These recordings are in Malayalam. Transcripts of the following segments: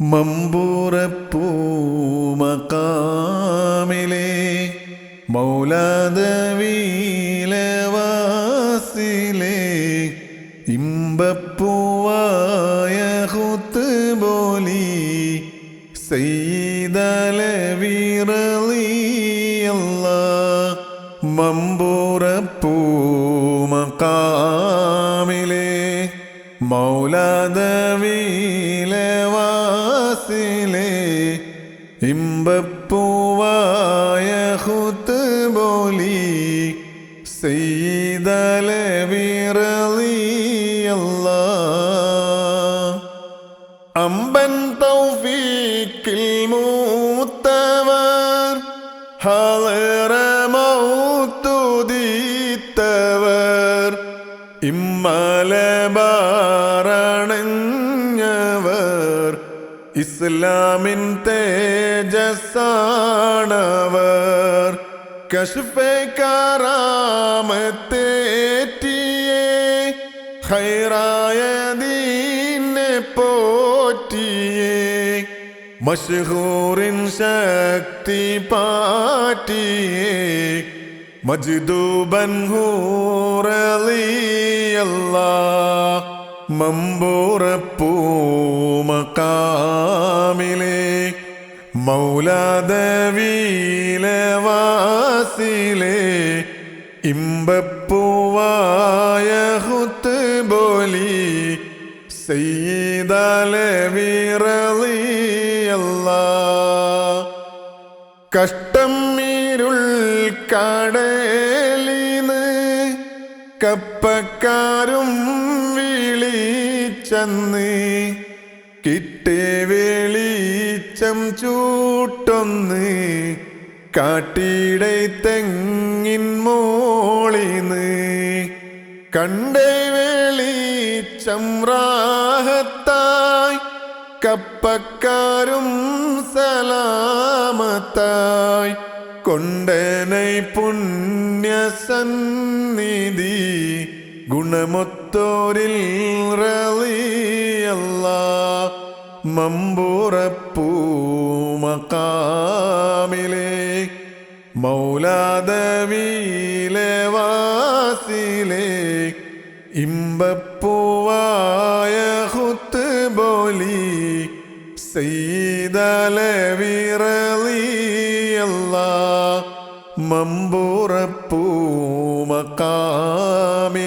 മമ്പൂറപ്പൂമക്കാമിലെ മൗലാദവീലവാസിലെ ഇമ്പപ്പൂവായ ഹുത്തുബോലി സയ്യിദലവിറളിയല്ല മമ്പൂറപ്പൂമക്കാമിലെ മൗലാദവീലവാസിലെ ഇമ്പപ്പൂവായ ഹുത്തുബോലി അല്ല അമ്പൻ തൗഫീക്കിൽ മൂത്തവർ ഹളറ മൗത്തുദീത്തവർ. ഇമ്മലബാരണഞ്ഞവർ ഇസ്ലാമിൻ തേജസ്സാണവർ. കശ്ഫെ ഹൈറായ ദീനെ പോറ്റിയേ. മഷഹൂറിൻ ശക്തി പാറ്റിയേ. മജ്ദൂബൻ ഹൂറലിയല്ല മമ്പൂറപ്പൂമക്കാമിലെ ഇമ്പപ്പൂവായഹുത്ത് ഇമ്പപ്പൂവായ ഹുത്തുബോലി സയ്യിദലവിറളിയല്ല. കഷ്ടം ഇരുൾ കടലിന് കപ്പക്കാരും വിളിച്ചന്ന് കിട്ടേ വെളിച്ചം ചൂട്ടൊന്ന് കാട്ടിടை തെങ്ങിൻ മോളിന്ന് കണ്ടേ വെളിച്ചം റാഹത്തായി കപ്പക്കാരും സലാമത്തായി കൊണ്ടനൈ പുണ്യസന്നിധി ഗുണമൊത്തോരിൽ റളിയല്ല മമ്പൂറപ്പൂമക്കാമിലെ മൗലാദവീലവാസിലെ ഇമ്പപ്പൂവായ ഹുത്ത് ബോലി സയ്യിദലവിറളിയല്ല മമ്പൂറപ്പൂമക്കാമിലെ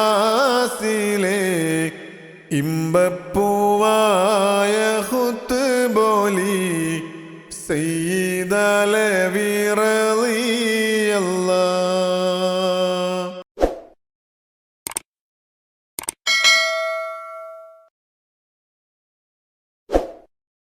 മൗലാദവീലവാസിലെ ഇമ്പപ്പൂവായ ഹുത്തുബോലി സയ്യിദലവിറ